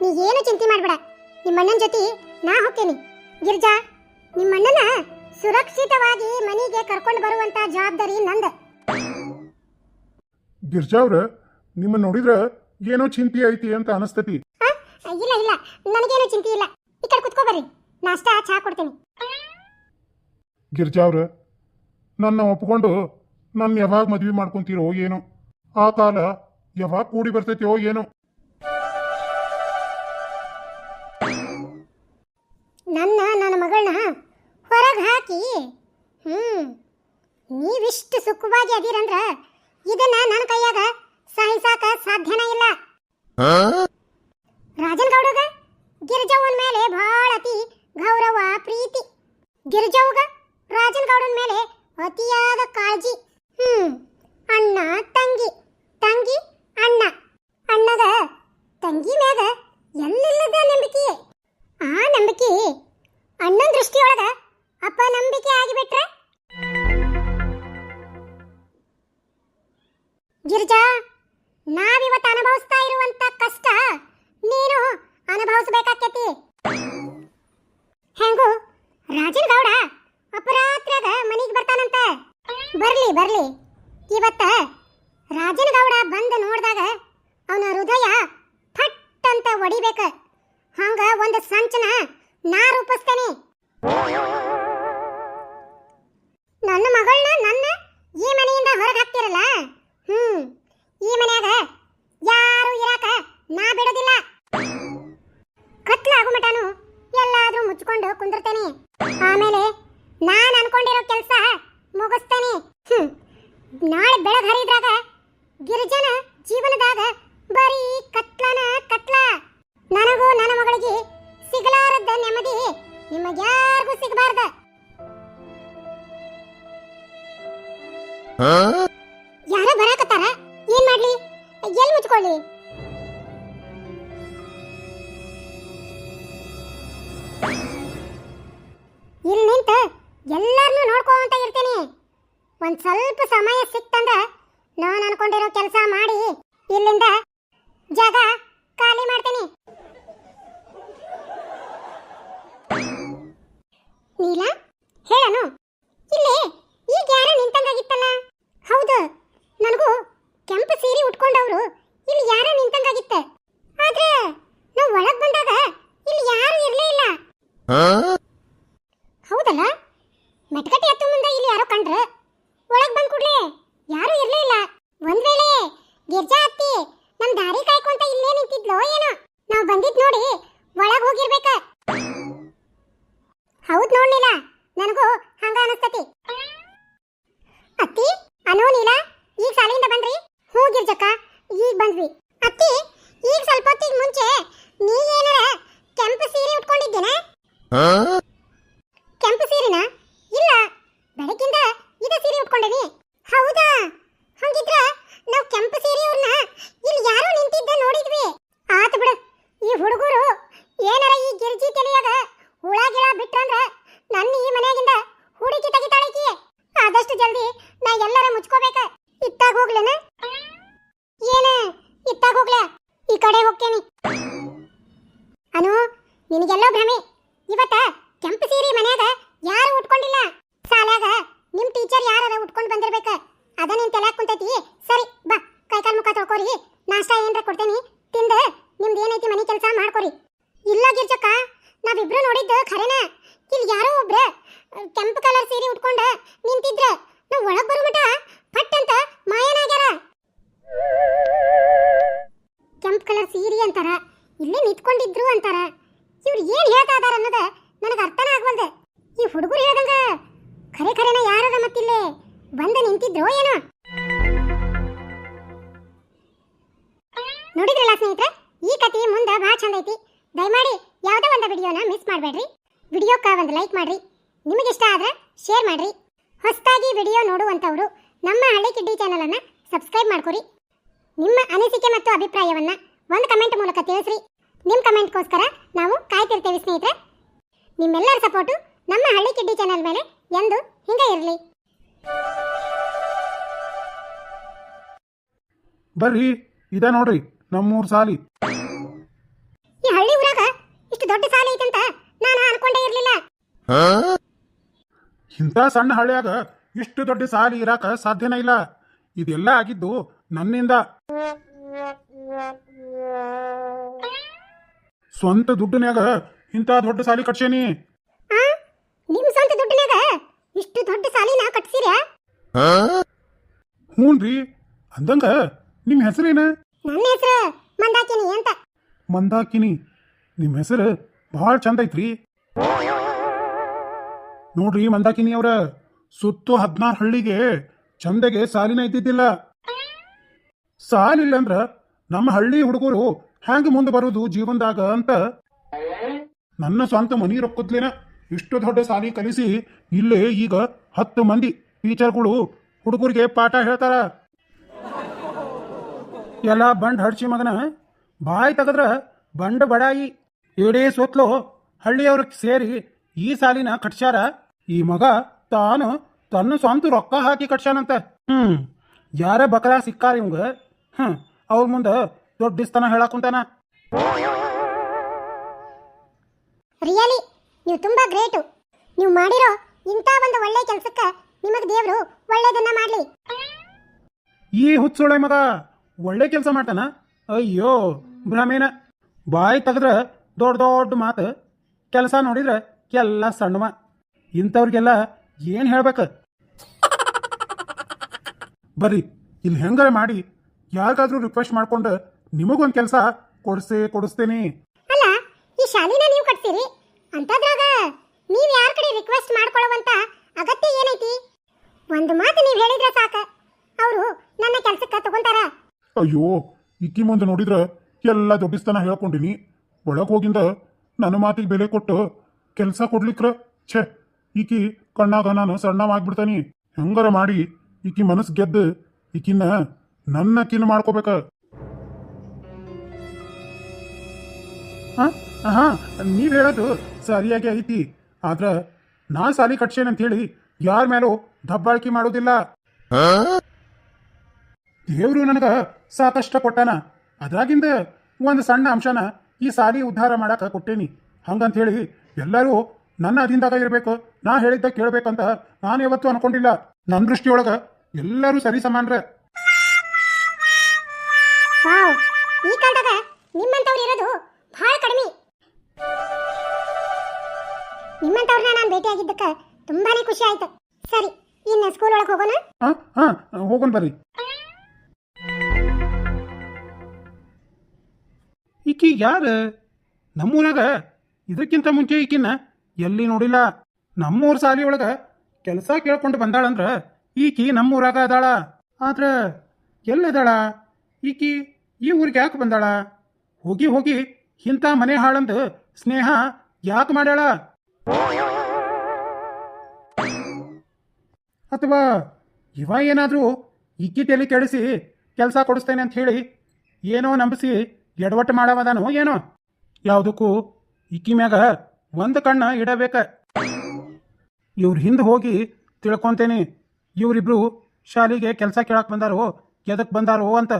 ನೀ ಏನು ಚಿಂತೆ ಮಾಡಬೇಡ. ನಿಮ್ಮ ಅಣ್ಣನ ಜೊತೆ ನಾ ಹೋಗ್ತೇನೆ. ಗಿರ್ಜಾ ನಿಮ್ಮಣ್ಣನ ಸುರಕ್ಷಿತವಾಗಿ ಮನೆಗೆ ಕರ್ಕೊಂಡು ಬರುವಂತ ಜವಾಬ್ದಾರಿ ನಂದ. ಗಿರ್ಜಾ ಅವ್ರ ನಿಮ್ಮ ನೋಡಿದ್ರ ಏನೋ ಚಿಂತೆ ಐತಿ ಅಂತ ಅನಸ್ತತಿ? ಇಲ್ಲ ಇಲ್ಲ. ನನಗೇನು ಚಿಂತೆ ಇಲ್ಲ. ಈ ಕಡೆ ಕುತ್ಕೋ ಬರ್ರಿ. ನಾಷ್ಟ ಚಹಾ ಕೊಡ್ತೀನಿ. ಗಿರ್ಜಾ ಅವ್ರ ನನ್ನ ಒಪ್ಕೊಂಡು ನನ್ನ ಯಾವಾಗ ಮದ್ವೆ ಮಾಡ್ಕೊಂತೀರೋ ಏನೋ. ಆ ಕಾಲ ಯಾವಾಗ ಕೂಡಿ ಬರ್ತೈತಿಯೋ ಏನೋ. ಹೊರಗೆ ಹಾಕಿ ಹ್ಞೂ ನೀವಿಷ್ಟು ಸುಖವಾಗಿ ಅದೀರಂದ್ರ ಇದನ್ನ ನನ್ನ ಕೈಯಾಗ ಸಹಿಸಾಕ ಸಾಧ್ಯನೇ ಇಲ್ಲ. ರಾಜನ್ ಗೌಡಗ ಮೇಲೆ ಬಹಳ ಅತಿ ಗೌರವ ಪ್ರೀತಿ. ಗಿರಿಜವ್ಗ ರಾಜನ್ ಗೌಡನ ಮೇಲೆ ಅತಿಯಾದ ಕಾಳಜಿ. ಹ್ಮ್ ಅಣ್ಣ ತಂಗಿ. ತಂಗಿ ಅಣ್ಣ. ಅಣ್ಣಗ ತಂಗಿ ಮ್ಯಾಗ ಎಲ್ಲಿಲ್ಲದ ನಂಬಿಕೆ? ಆ ನಂಬಿಕೆ ಅಣ್ಣನ ದೃಷ್ಟಿಯೊಳಗ ಅಪ್ಪ, ನಂಬಿಕೆ ಆಗಿಬಿಟ್ರೆ? ಗಿರಿಜಾ, ನಾವಿವತ್ತು ಅನುಭವಿಸ್ತಾ ಇರುವಂತ ಕಷ್ಟ ನೀನು ಅನುಭವಿಸ್ಬೇಕಾಕೇತಿ? ಹೆಂಗು, ರಾಜನ್ ಗೌಡ ಅಪರಾತ್ರಾಗ ಮನೆಗೆ ಬರ್ತಾನಂತ? ಬರ್ಲಿ ಬರ್ಲಿ. ಇವತ್ತ ರಾಜನ್ ಗೌಡ ಬಂದು ನೋಡಿದಾಗ ಅವನ ಹೃದಯ ಫಟ್ ಅಂತ ಹೊಡಿಬೇಕು ಹಂಗ ಒಂದು ಸಂಚನ ನಾ ರೂಪಿಸ್ತೇನೆ. ನನ್ನ ಮಗಳನ್ನ ನನ್ನ ಈ ಮನೆಯಿಂದ ಹೊರಗೆ ಹಾಕ್ತಿರಲ್ಲ? ಹ್ಮ್. ಈ ಮನೆಯಾಗ ಯಾರು ಇರಾಕ ನಾ ಬಿಡೋದಿಲ್ಲ. ಕತ್ಲಾಗು ಮಟಾನು ಎಲ್ಲಾದ್ರೂ ಮುಚ್ಕೊಂಡು ಕುಂದಿರ್ತೇನೆ. ಆಮೇಲೆ ನಾನು ಅನ್ಕೊಂಡಿರೋ ಕೆಲಸ ಮುಗಿಸ್ತೇನೆ. ಹ್ಮ್. ನಾಳೆ ಬೆಳಗ್ಗೆ ಹರಿದ್ರಾಗ ಗಿರಿಜನ ಜೀವನದಾಗ ಬರೀ ಕತ್ಲನ ಕತ್ಲ. ನನಗೂ ನನ್ನ ಮಗಳಿಗೆ ಸಿಗಲಾರದ್ದ ನೆಮ್ಮದಿ ನಿಮಗ್ಯಾರಿಗೂ ಸಿಗಬಾರ್ದ. ಯಾರೋ ಬರಾಕತ್ತಾರ? ಏನ್ ಮಾಡ್ಲಿ? ಎಲ್ ಮುಚ್ಕೊಳ್ಳಿ ಇಲ್ಲಿ ನಿಂತ ಎಲ್ಲಾರನ್ನೂ ನೋಡ್ಕೊಂತ ಇರ್ತೀನಿ. ಒಂದ್ ಸ್ವಲ್ಪ ಸಮಯ ಸಿಕ್ತಂದ್ರ ನಾನು ಅನ್ಕೊಂಡಿರೋ ಕೆಲಸ ಮಾಡಿ ಇಲ್ಲಿಂದ ಜಾಗ ಖಾಲಿ ಮಾಡ್ತೀನಿ. ನೀಲಾ, ಹೇಳನು ಇಲ್ಲಿ ಈಗ ಯಾರೋ ನಿಂತಂಗಾಗಿತ್ತಲ್ಲ ಹೌದು ನನಗೂ ಕೆಂಪು ಸೀರೆ ಉಟ್ಕೊಂಡವ್ರು ಇಲ್ಲಿ ಯಾರೋ ನಿಂತಂಗಾಗಿತ್ತ ಆದ್ರೆ ನಾವು ಒಳಗ್ ಬಂದಾಗ ಇಲ್ಲಿ ಯಾರು ಇರ್ಲೇ ಇಲ್ಲ ಹೌದಲ್ಲ ಮೆಟ್ಕಟ್ಟಿ ಹತ್ತು ಮುಂದೆ ಇಲ್ಲಿ ಯಾರೋ ಕಂಡ್ರ ಒಳಗ್ ಬಂದ್ ಕೂಡ್ಲೆ ಯಾರು ಇರ್ಲೇ ಇಲ್ಲ ಒಂದ್ ವೇಳೆ ಗಿರ್ಜಾ ಅತ್ತಿ ನಮ್ ದಾರಿ ಕಾಯ್ಕೊಂತ ಇಲ್ಲೇ ನಿಂತಿದ್ಲೋ ಏನೋ ನಾವ್ ಬಂದಿದ್ ನೋಡಿ ಒಳಗ್ ಹೋಗಿರ್ಬೇಕ ಹೌದ್ ನೋಡ್ಲಿಲ್ಲ ನನಗೂ ಹಂಗ ಅನಸ್ತತಿ ಅತ್ತಿ ಅನೋ ನೀಲ ಈಗ ಶಾಲೆಯಿಂದ ಬಂದ್ರಿ ಹ್ಞೂ ಗಿರ್ಜಕ್ಕ ಈಗ ಬಂದ್ವಿ ಅತ್ತಿ ಈಗ ಸ್ವಲ್ಪ ಹೊತ್ತಿಗೆ ಮುಂಚೆ ನೀ ಏನಾರ ಕೆಂಪು ಸೀರೆ ಉಟ್ಕೊಂಡಿದ್ದೇನ ಕೆಂಪು ಸೀರೆನ ಇಲ್ಲ ಬೆಳಗಿಂದ ಇದ ಸೀರೆ ಉಟ್ಕೊಂಡೇನಿ ಹೌದಾ ಹಂಗಿದ್ರ ನಾವು ಕೆಂಪು ಸೀರೆಯವ್ರನ್ನ ಇಲ್ಲಿ ಯಾರೋ ನಿಂತಿದ್ದ ನೋಡಿದ್ವಿ ಆತು ಬಿಡು ಈ ಹುಡುಗರು ಏನಾರ ಈ ಗಿರ್ಜಿ ತಲೆಯಾಗ ಹುಳ ಗಿಳ ಬಿಟ್ರಂದ್ರ ನನ್ನ ಈ ಮನೆಯಾಗಿಂದ ಹುಡುಕಿ ತೆಗಿತಾಳಕಿ ಆದಷ್ಟು ಜಲ್ದಿ ನಾ ಎಲ್ಲರ ಮುಚ್ಕೋಬೇಕ ಇತ್ತಾಗ ಹೋಗ್ಲೇನ ಏನ ಇತ್ತಾಗ ಹೋಗ್ಲ ಈ ಕಡೆ ಹೋಗ್ತೇನಿ ಅನು ನಿನಗೆಲ್ಲೋ ಭ್ರಮೆ. ಇವತ್ತ ಕೆಂಪು ಸೀರೆ ಮನ್ಯಾಗ ಯಾರು ಉಟ್ಕೊಂಡಿಲ್ಲ. ಸಾಲಾಗ ನಿಮ್ ಟೀಚರ್ ಯಾರಾರ ಉಟ್ಕೊಂಡು ಬಂದಿರ್ಬೇಕ. ಅದ ನಿನ್ ತಲ್ಯಾಗ ಕುಂತೈತಿ. ಸರಿ, ಬಾ. ಕೈಕಾಲ್ ಮುಖ ತೊಳ್ಕೊರಿ. ನಾಷ್ಟಾ ಏನ್ರ ಕೊಡ್ತೇನಿ. ತಿಂದ ನಿಮ್ದು ಏನೈತಿ ಮನೆ ಕೆಲಸ ಮಾಡ್ಕೊರಿ. ಇಲ್ಲ ಗಿರ್ಜಕ್ಕ, ನಾವಿಬ್ರು ನೋಡಿದ್ದು ಖರೇನ. ಇಲ್ಲಿ ಯಾರೋ ಒಬ್ರ ಕೆಂಪು ಕಲರ್ ಸೀರೆ ಉಟ್ಕೊಂಡ ನಿಂತಿದ್ರ. ನಾವು ಒಳಗ್ ಬರೋ ಮಟ ಫಟ್ ಅಂತ ಮಾಯನಾಗ್ಯಾರ ಕೆಂಪು ಕಲರ್ ಸೀರೆ ಅಂತಾರ. ಇಲ್ಲೇ ನಿಂತ್ಕೊಂಡಿದ್ರು ಅಂತಾರ. ಇವ್ರು ಏನ್ ಹೇಳ್ತಾ ಇದಾರ ಅನ್ನೋದ ನನಗೆ ಅರ್ಥನ ಆಗ್ವಲ್ದೆ. ಈ ಹುಡುಗರು ಹೇಳ್ದಂಗ ಖರೆ ಖರೇನ ಯಾರದ ಮತ್ತಿಲ್ಲೇ? ಬಂದು ನಿಂತಿದ್ರೋ ಏನೋ? ನೋಡಿದ್ರಲ್ಲ ಸ್ನೇಹಿತರೆ, ಈ ಕಥೆ ಮುಂದೆ ಭಾಳ ಚಂದ ಐತಿ. ದಯಮಾಡಿ ಯಾವುದೋ ಒಂದು ವಿಡಿಯೋನ ಮಿಸ್ ಮಾಡಬೇಡ್ರಿ. ವಿಡಿಯೋಕ್ಕ ಒಂದು ಲೈಕ್ ಮಾಡ್ರಿ. ಇಷ್ಟ ಆದ್ರೆ ಶೇರ್ ಮಾಡ್ರಿ. ಹೊಸದಾಗಿ ವಿಡಿಯೋ ನೋಡುವಂಥವ್ರು ನಮ್ಮ ಹಳ್ಳಿ ಕಿಡ್ಡಿ ಚಾನಲನ್ನು ಸಬ್ಸ್ಕ್ರೈಬ್ ಮಾಡ್ಕೊರಿ. ನಿಮ್ಮ ಅನಿಸಿಕೆ ಮತ್ತು ಅಭಿಪ್ರಾಯವನ್ನು ಒಂದು ಕಮೆಂಟ್ ಮೂಲಕ ತಿಳಿಸ್ರಿ. ನಿಮ್ಮ ಕಮೆಂಟ್ಗೋಸ್ಕರ ನಾವು ಕಾಯ್ತಿರ್ತೇವೆ ಸ್ನೇಹಿತರೆ. ನಿಮ್ಮೆಲ್ಲರ ಸಪೋರ್ಟು ನಮ್ಮ ಹಳ್ಳಿ ಕಿಡ್ಡಿ ಚಾನೆಲ್ ಮೇಲೆ ಎಂದು ಹಿಂಗೆ ಇರಲಿ. ಬರ್ರಿ ಇದ ನೋಡ್ರಿ ನಮ್ಮೂರ್ ಸಾಲಿ. ಈ ಹಳ್ಳಿ ಊರಾಗ ಇಷ್ಟು ದೊಡ್ಡ ಸಾಲಿ ಐತಂತ ನಾನು ಅನ್ಕೊಂಡೇ ಇರ್ಲಿಲ್ಲ. ಇಂಥ ಸಣ್ಣ ಹಳ್ಳಿಯಾಗ ಇಷ್ಟು ದೊಡ್ಡ ಸಾಲಿ ಇರಾಕ ಸಾಧ್ಯನೇ ಇಲ್ಲ. ಇದೆಲ್ಲ ಆಗಿದ್ದು ನನ್ನಿಂದ. ಸ್ವಂತ ದುಡ್ಡಿನ್ಯಾಗ ಇಂಥ ದೊಡ್ಡ ಸಾಲಿ ಕಟ್ಸೇನಿ? ಆ? ನಿಮ್ ಸ್ವಂತ ದುಡ್ಡಿನಾಗ ಇಷ್ಟು ದೊಡ್ಡ ಸಾಲಿನ ಕಟ್ಸಿರ ಹ್ಞೂನ್ರಿ ಅಂದಂಗ ನಿಮ್ಮ ಹೆಸರೇನ? ನನ್ನ ಹೆಸರು ಮಂದಾಕಿನಿ ಅಂತ. ಮಂದಾಕಿನಿ. ನಿಮ್ಮ ಹೆಸರು ಭಾಳ ಚಂದ ಐತ್ರಿ. ನೋಡ್ರಿ ಮಂದಾಕಿನಿ ಅವ್ರ ಸುತ್ತು ಹದಿನಾರು ಹಳ್ಳಿಗೆ ಚಂದಗೆ ಸಾಲಿನ ಇದ್ದಿದ್ದಿಲ್ಲ. ಸಾಲಿಲ್ಲ ಅಂದ್ರ ನಮ್ಮ ಹಳ್ಳಿ ಹುಡುಗರು ಹ್ಯಾಂಗ ಮುಂದೆ ಬರೋದು ಜೀವನದಾಗ ಅಂತ? ನನ್ನ ಸ್ವಂತ ಮನಿ ರೊಕ್ಕದ್ಲೇನ ಇಷ್ಟು ದೊಡ್ಡ ಸಾಲಿ ಕಲಿಸಿ ಇಲ್ಲೇ ಈಗ ಹತ್ತು ಮಂದಿ ಟೀಚರ್ಗಳು ಹುಡುಗರಿಗೆ ಪಾಠ ಹೇಳ್ತಾರ. ಎಲ್ಲ ಬಂಡ್ ಹಡ್ಸಿ ಮಗನ, ಬಾಯಿ ತಗದ್ರ ಬಂಡ ಬಡಾಯಿ ಏಡೇ ಸೊತ್ಲು ಹಳ್ಳಿಯವ್ರ ಸೇರಿ ಈ ಸಾಲಿನ ಕಟ್ಸ್ಯಾರ. ಈ ಮಗ ತಾನು ತನ್ನ ಸ್ವಂತ ರೊಕ್ಕ ಹಾಕಿ ಕಟ್ಸ್ಯಾನಂತ. ಹ್ಮ್, ಯಾರ ಬಕರ ಸಿಕ್ಕಾರ ಇವಂಗ? ಹ್ಮ್, ಅವ್ರ ಮುಂದ ದೊಡ್ಡಿಸ್ತನ ಹೇಳಾಕುಂತಾನ ರಿಯಲಿ ನೀವು ತುಂಬಾ ಗ್ರೇಟ್ ನೀವು ಮಾಡಿರೋ ಇಂಥ ಒಂದು ಒಳ್ಳೆ ಕೆಲಸಕ್ಕೆ ನಿಮಗೆ ದೇವರು ಒಳ್ಳೇದನ್ನ ಮಾಡಲಿ. ಈ ಹುಚ್ಚೋಳೆ ಮಗ ಒಳ್ಳೆ ಕೆಲಸ ಮಾಡ್ತಾನ? ಅಯ್ಯೋ ಭ್ರಮೇನ. ಬಾಯಿ ತೆಗೆದ್ರೆ ದೊಡ್ಡ ದೊಡ್ಡ ಮಾತು. ಕೆಲಸ ನೋಡಿದ್ರೆ ಎಲ್ಲ ಸಣ್ಣವ ಇಂಥವ್ರಿಗೆಲ್ಲ ಏನು ಹೇಳ್ಬೇಕು? ಬರ್ರಿ ಇಲ್ಲಿ ಹೆಂಗಾರ ಮಾಡಿ ಯಾರಿಗಾದ್ರೂ ರಿಕ್ವೆಸ್ಟ್ ಮಾಡ್ಕೊಂಡು ನಿಮಗೊಂದು ಕೆಲಸ ಕೊಡ್ಸಿ ಕೊಡಿಸ್ತೇನೆ. ಅಲ್ಲ ಈ ಶಾಲಿನ ನೀವು ಕಟ್ತೀರಿ ಅಂತದ್ರಾಗ ನೀವು ಯಾರ ಕಡೆ ರಿಕ್ವೆಸ್ಟ್ ಮಾಡ್ಕೊಳ್ಳುವಂತ ಅಗತ್ಯ ಏನೈತಿ? ಒಂದು ಮಾತು ನೀವು ಹೇಳಿದ್ರೆ ಸಾಕ. ಅವರು ನನ್ನ ಕೆಲಸಕ್ಕೆ ತಗೊಂತಾರ. ಅಯ್ಯೋ ಇಕ್ಕಿ ಮುಂದೆ ನೋಡಿದ್ರ ಎಲ್ಲ ದೊಡ್ಡಿಸ್ತನ ಹೇಳ್ಕೊಂಡಿನಿ. ಒಳಗ್ ಹೋಗಿಂದ ನನ್ನ ಮಾತಿಗೆ ಬೆಲೆ ಕೊಟ್ಟು ಕೆಲಸ ಕೊಡ್ಲಿಕ್ರ? ಛೆ ಈಕಿ ಕಣ್ಣಾಗ ನಾನು ಸಣ್ಣವಾಗ್ಬಿಡ್ತಾನಿ. ಹೆಂಗಾರ ಮಾಡಿ ಈಕಿ ಮನಸ್ಸು ಗೆದ್ದು ಈಕಿನ ನನ್ನ ಕಿನ್ ಮಾಡ್ಕೋಬೇಕ? ಹಾ? ನೀವು ಹೇಳೋದು ಸರಿಯಾಗಿ ಐತಿ. ಆದ್ರೆ ನಾ ಸಾಲಿ ಕಟ್ಸೇನಂತ ಹೇಳಿ ಯಾರ ಮೇಲೂ ದಬ್ಬಾಳಿಕೆ ಮಾಡೋದಿಲ್ಲ. ದೇವರು ನನಗ ಸಾಕಷ್ಟ ಕೊಟ್ಟಾನ. ಅದಾಗಿಂದ ಒಂದು ಸಣ್ಣ ಅಂಶನ ಈ ಸಾಲಿ ಉದ್ಧಾರ ಮಾಡಾಕ ಕೊಟ್ಟೇನಿ. ಹಂಗಂತ ಹೇಳಿ ಎಲ್ಲರೂ ನನ್ನ ಅದಿಂದಾಗ ಇರಬೇಕು, ನಾ ಹೇಳಿದ್ದ ಕೇಳ್ಬೇಕಂತ ನಾನು ಯಾವತ್ತೂ ಅನ್ಕೊಂಡಿಲ್ಲ. ನನ್ನ ದೃಷ್ಟಿಯೊಳಗ ಎಲ್ಲರೂ ಸರಿ ಸಮಾನ್ರೆ. ನಿಮ್ಮಂತವ್ರು ಇರೋದು ಬಹಳ ಕಡಿಮೆ. ನಿಮ್ಮಂತವ್ರನ್ನ ನಾನು ಭೇಟಿಯಾಗಿದ್ದಕ್ಕೆ ತುಂಬಾನೇ ಖುಷಿ ಆಯ್ತು. ಸರಿ, ಇನ್ನು ಸ್ಕೂಲ್ ಒಳಗೆ ಹೋಗೋಣ? ಹೋಗೋಣ ಬರ್ರಿ. ಈಕಿ ಯಾರ? ನಮ್ಮೂರಾಗ ಇದಕ್ಕಿಂತ ಮುಂಚೆ ಈಕಿನ ಎಲ್ಲಿ ನೋಡಿಲ್ಲ. ನಮ್ಮೂರ ಸಾಲಿ ಒಳಗ ಕೆಲಸ ಕೇಳ್ಕೊಂಡು ಬಂದಾಳಂದ್ರ ಈಕಿ ನಮ್ಮೂರಾಗ ಅದಾಳ. ಆದ್ರ ಎಲ್ಲದಾಳ? ಈಕಿ ಈ ಊರಿಗೆ ಯಾಕೆ ಬಂದಾಳ? ಹೋಗಿ ಹೋಗಿ ಇಂಥ ಮನೆ ಹಾಳಂದು ಸ್ನೇಹ ಯಾಕೆ ಮಾಡ್ಯಾಳ? ಅಥವಾ ಇವ ಏನಾದರೂ ಇಕ್ಕಿ ಕೆಡಿಸಿ ಕೆಲಸ ಕೊಡಿಸ್ತೇನೆ ಅಂತ ಹೇಳಿ ಏನೋ ನಂಬಿಸಿ ಎಡವಟ್ಟು ಮಾಡವದಾನೋ ಏನೋ? ಯಾವುದಕ್ಕೂ ಇಕ್ಕಿ ಮ್ಯಾಗ ಒಂದು ಕಣ್ಣ ಇಡಬೇಕ. ಇವ್ರ ಹಿಂದೆ ಹೋಗಿ ತಿಳ್ಕೊಂತೇನೆ. ಇವರಿಬ್ರು ಶಾಲೆಗೆ ಕೆಲಸ ಕೇಳಕ್ ಬಂದಾರೋ, ಎದಕ್ ಬಂದಾರೋ ಅಂತ.